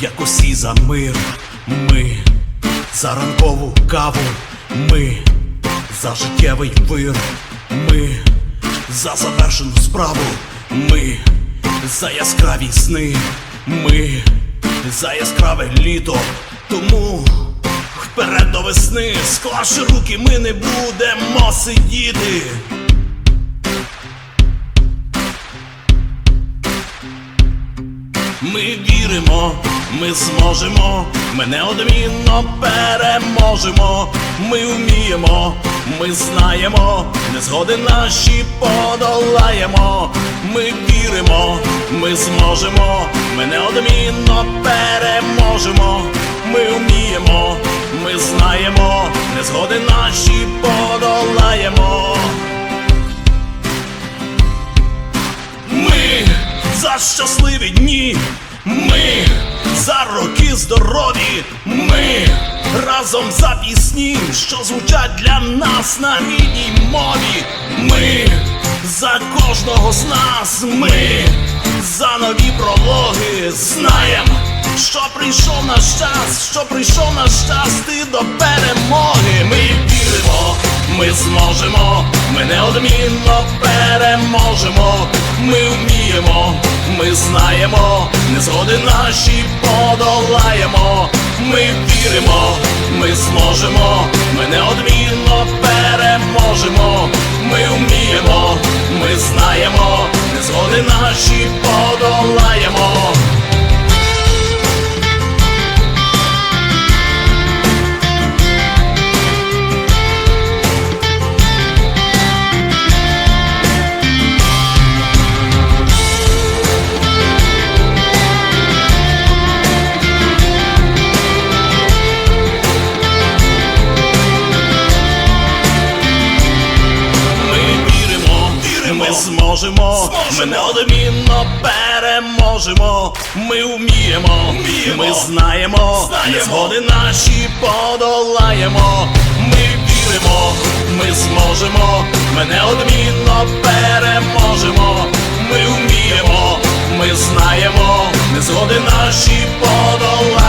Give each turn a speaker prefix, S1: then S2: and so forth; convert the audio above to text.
S1: як усі за мир. Ми за ранкову каву. Ми за життєвий вир. Ми за завершену справу. Ми за яскраві сни. Ми за яскраве літо. Тому вперед до весни, склавши руки, ми не будемо сидіти. Ми віримо, ми зможемо, ми неодмінно переможемо. Ми вміємо, ми знаємо, незгоди наші подолаємо. Ми віримо, ми зможемо, ми неодмінно переможемо. Ми вміємо, ми знаємо, незгоди наші подолаємо. Ми за щасливі дні, ми за роки здорові, ми разом за пісні, що звучать для нас на рідній мові. Ми за кожного з нас, ми за нові прологи знаєм, що прийшов наш час, що прийшов наш час ти до перемоги. Ми віримо, ми зможемо, ми неодмінно переможемо. Ми вміємо, ми знаємо, незгоди наші подолаємо. Ми віримо, ми зможемо, ми неодмінно переможемо. Ми зможемо, ми неодмінно переможемо. Ми вміємо, ми знаємо, незгоди наші подолаємо. Ми віримо, ми зможемо, ми неодмінно переможемо. Ми вміємо, ми знаємо, незгоди наші подолаємо.